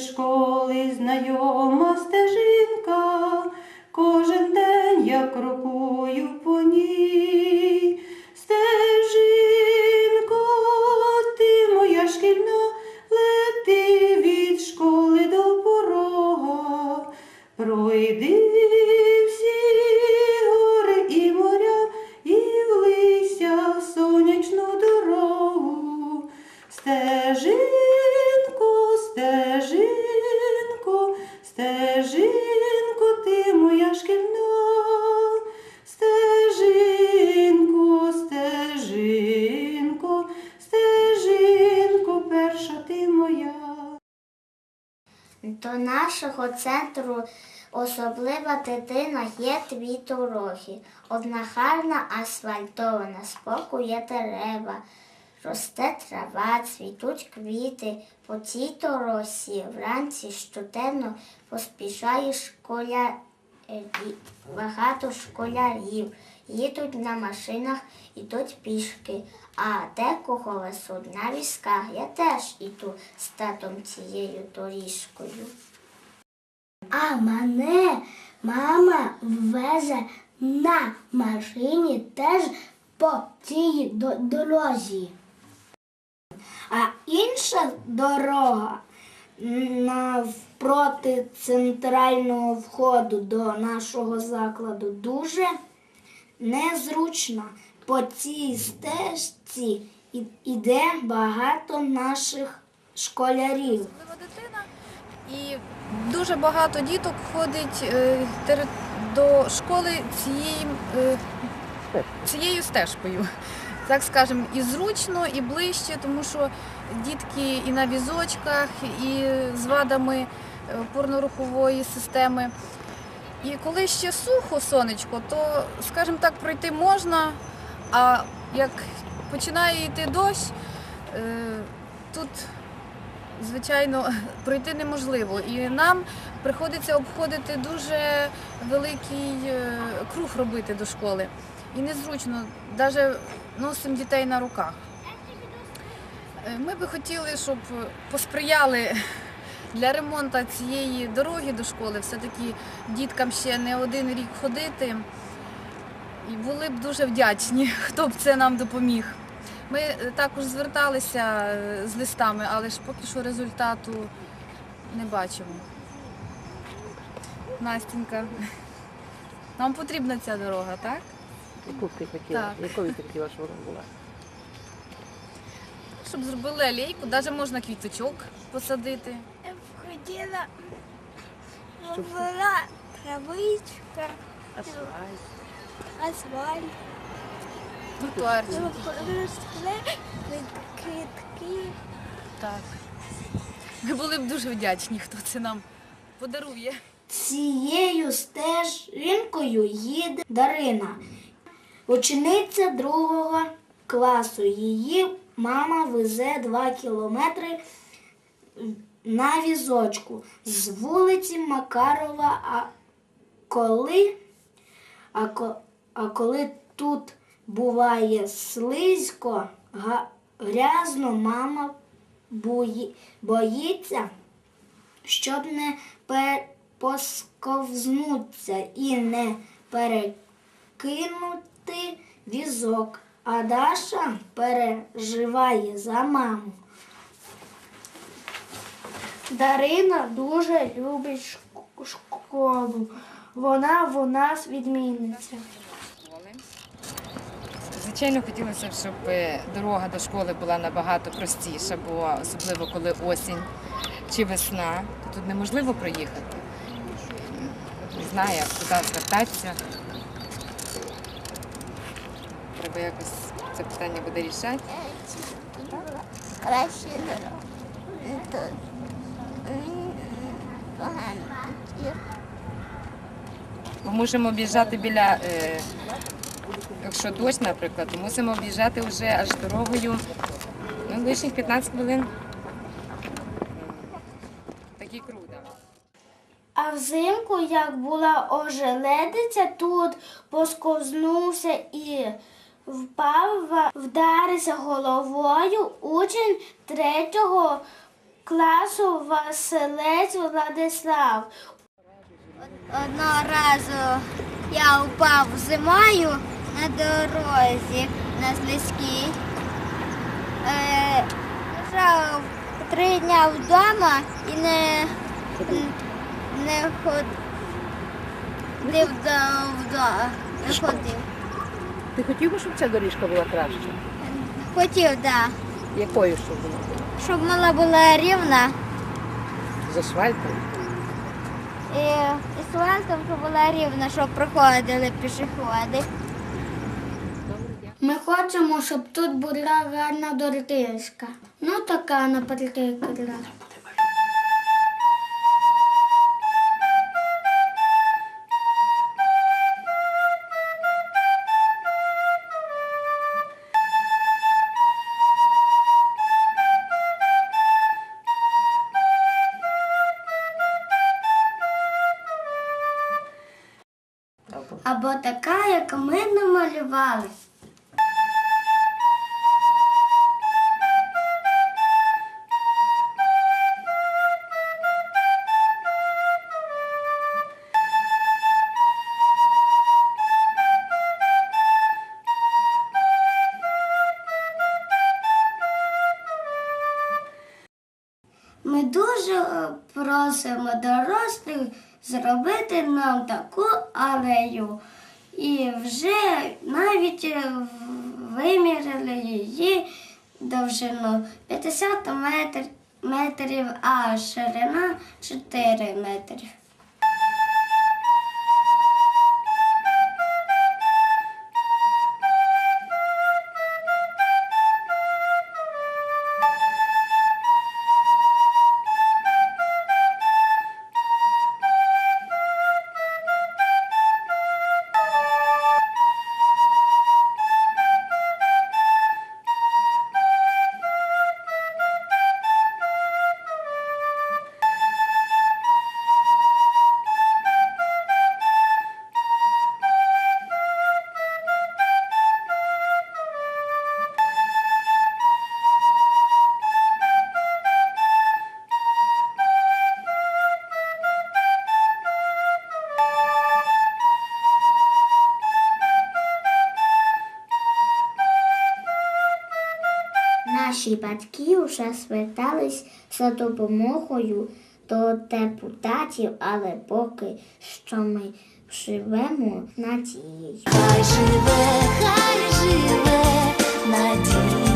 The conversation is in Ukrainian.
школи знайома стежинка, кожен день я крокую по ній. Стежинко, ти моя шкільна, лети від школи до порога, пройди До нашого центру особлива дитина є дві дороги. Одна гарна асфальтована, є дерева, росте трава, цвітуть квіти. По цій дорозі вранці щоденно поспішає школя... багато школярів. Їдуть на машинах, ідуть пішки, а декого везуть на візках. Я теж іду з татом цією доріжкою. А мене мама везе на машині теж по цій дорозі. А інша дорога навпроти центрального входу до нашого закладу дуже незручна. По цій стежці іде багато наших школярів. дитина. І дуже багато діток ходить е, до школи цією, е, цією стежкою. Так скажемо, і зручно, і ближче, тому що дітки і на візочках, і з вадами е, опорно-рухової системи. І коли ще сухо сонечко, то, скажімо так, пройти можна, а як починає йти дощ, е, тут звичайно, пройти неможливо. І нам приходиться обходити дуже великий е, круг робити до школи. І незручно, навіть носимо дітей на руках. Е, Ми би хотіли, щоб посприяли для ремонту цієї дороги до школи. Все-таки діткам ще не один рік ходити. І були б дуже вдячні, хто б це нам допоміг. Ми е, також зверталися е, з листами, але ж поки що результату не бачимо. Настенька, нам потрібна ця дорога, так? Яку б ти хотіла? Так. Якою ти хотіла, щоб вона була? Щоб зробили алейку, навіть можна квіточок посадити. Щоб була травичка, асфальт. асфальт, Тротуарчик. росли квітки. Так. Ми були б дуже вдячні, хто це нам подарує. Цією стежинкою їде Дарина, учениця другого класу. Її мама везе два кілометри на візочку з вулиці Макарова. А коли, а, ко- а коли тут буває слизько, грязно, мама бої, боїться щоб не посковзнуться і не перекинути візок. А Даша переживає за маму. Дарина дуже любить школу. Вона в нас відмінниця. Звичайно, хотілося б, щоб е, дорога до школи була набагато простіша, бо особливо коли осінь чи весна, то тут неможливо проїхати. Не знаю, як куди звертатися. Треба якось це питання буде рішати. Краще дорога. Ми мусимо об'їжджати біля, е, якщо дощ, наприклад, мусимо об'їжджати вже аж дорогою ну, лишніх 15 хвилин. Такий круг. А взимку, як була ожеледиця, тут посковзнувся і впав, вдарився головою учень третього класу Василець Владислав. Одного разу я впав зимою на дорозі на слизькій. Е, лежав три дня вдома і не, не ходив до, до, не ходив. Ти хотів би, щоб ця доріжка була краща? Хотів, так. Да. Якою щоб була? Щоб вона була рівна З асфальтом? і асфальтом, щоб була рівна, щоб проходили пішоходи. Ми хочемо, щоб тут була гарна дорожка. Ну, така, наприклад. Або Або така, як ми намалювали. Ми дуже е, просимо дорослих зробити нам таку алею. І вже навіть вимірили виміряли її довжину 50 метр, метрів, а ширина 4 метри. Наші батьки вже звертались за допомогою до депутатів, але поки що ми живемо надією. Хай живе, хай живе надія.